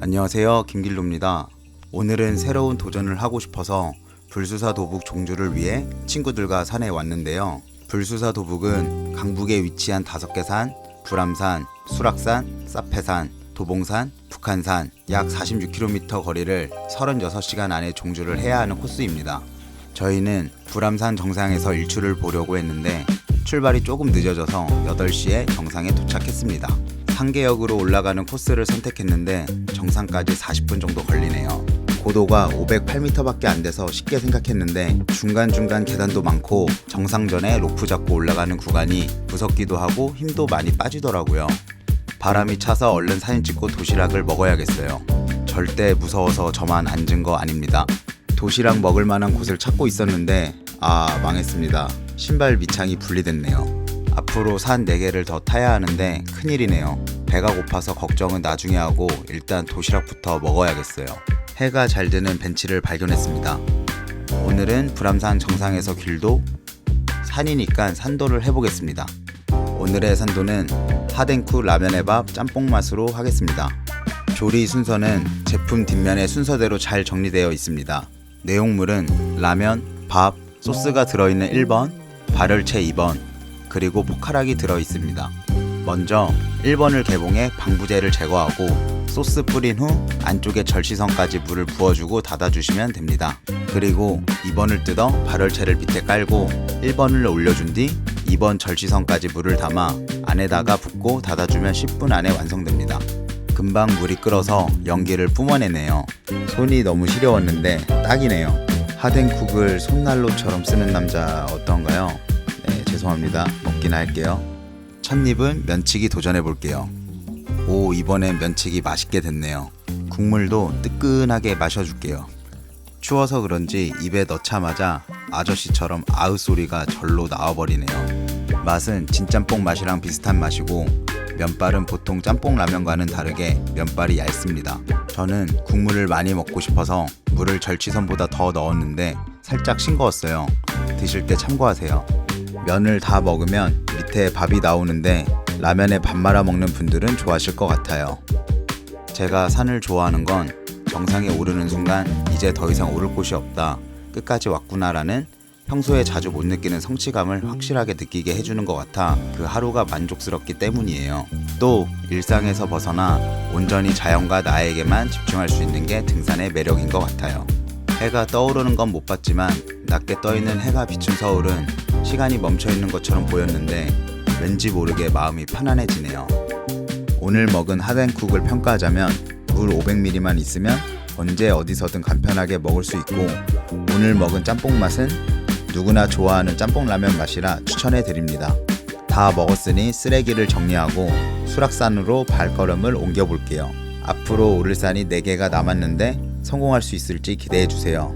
안녕하세요. 김길로입니다. 오늘은 새로운 도전을 하고 싶어서 불수사 도북 종주를 위해 친구들과 산에 왔는데요. 불수사 도북은 강북에 위치한 다섯 개 산, 불암산, 수락산, 사패산, 도봉산, 북한산 약 46km 거리를 36시간 안에 종주를 해야 하는 코스입니다. 저희는 불암산 정상에서 일출을 보려고 했는데 출발이 조금 늦어져서 8시에 정상에 도착했습니다. 상계역으로 올라가는 코스를 선택했는데 정상까지 40분 정도 걸리네요. 고도가 508m밖에 안 돼서 쉽게 생각했는데 중간중간 계단도 많고 정상 전에 로프 잡고 올라가는 구간이 무섭기도 하고 힘도 많이 빠지더라고요. 바람이 차서 얼른 사진 찍고 도시락을 먹어야겠어요. 절대 무서워서 저만 앉은 거 아닙니다. 도시락 먹을 만한 곳을 찾고 있었는데 아 망했습니다. 신발 밑창이 분리됐네요. 앞으로 산 4개를 더 타야 하는데 큰일이네요. 배가 고파서 걱정은 나중에 하고 일단 도시락부터 먹어야겠어요. 해가 잘 드는 벤치를 발견했습니다. 오늘은 불암산 정상에서 길도 산이니까 산도를 해보겠습니다. 오늘의 산도는 하덴쿠 라면의 밥 짬뽕 맛으로 하겠습니다. 조리 순서는 제품 뒷면에 순서대로 잘 정리되어 있습니다. 내용물은 라면, 밥, 소스가 들어있는 1번, 발열체 2번, 그리고 포카락이 들어 있습니다. 먼저 1번을 개봉해 방부제를 제거하고 소스 뿌린 후 안쪽에 절시선까지 물을 부어주고 닫아주시면 됩니다. 그리고 2번을 뜯어 발열체를 밑에 깔고 1번을 올려준 뒤 2번 절시선까지 물을 담아 안에다가 붓고 닫아주면 10분 안에 완성됩니다. 금방 물이 끓어서 연기를 뿜어내네요. 손이 너무 시려웠는데 딱이네요. 하덴쿡을 손난로처럼 쓰는 남자 어떤가요? 네, 죄송합니다. 먹긴 할게요. 첫 입은 면치기 도전해 볼게요. 오, 이번엔 면치기 맛있게 됐네요. 국물도 뜨끈하게 마셔줄게요. 추워서 그런지 입에 넣자마자 아저씨처럼 아으 소리가 절로 나와버리네요. 맛은 진짬뽕 맛이랑 비슷한 맛이고 면발은 보통 짬뽕 라면과는 다르게 면발이 얇습니다. 저는 국물을 많이 먹고 싶어서 물을 절치선보다 더 넣었는데 살짝 싱거웠어요. 드실 때 참고하세요. 면을 다 먹으면 밑에 밥이 나오는데 라면에 밥 말아 먹는 분들은 좋아하실 것 같아요. 제가 산을 좋아하는 건 정상에 오르는 순간 이제 더 이상 오를 곳이 없다. 끝까지 왔구나라는 평소에 자주 못 느끼는 성취감을 확실하게 느끼게 해주는 것 같아 그 하루가 만족스럽기 때문이에요. 또 일상에서 벗어나 온전히 자연과 나에게만 집중할 수 있는 게 등산의 매력인 것 같아요. 해가 떠오르는 건 못 봤지만 낮게 떠 있는 해가 비춘 서울은 시간이 멈춰 있는 것처럼 보였는데 왠지 모르게 마음이 편안해지네요. 오늘 먹은 하덴쿡을 평가하자면 물 500ml만 있으면 언제 어디서든 간편하게 먹을 수 있고 오늘 먹은 짬뽕 맛은 누구나 좋아하는 짬뽕 라면 맛이라 추천해 드립니다. 다 먹었으니 쓰레기를 정리하고 수락산으로 발걸음을 옮겨 볼게요. 앞으로 오를 산이 4개가 남았는데 성공할 수 있을지 기대해 주세요.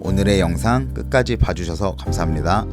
오늘의 영상 끝까지 봐주셔서 감사합니다.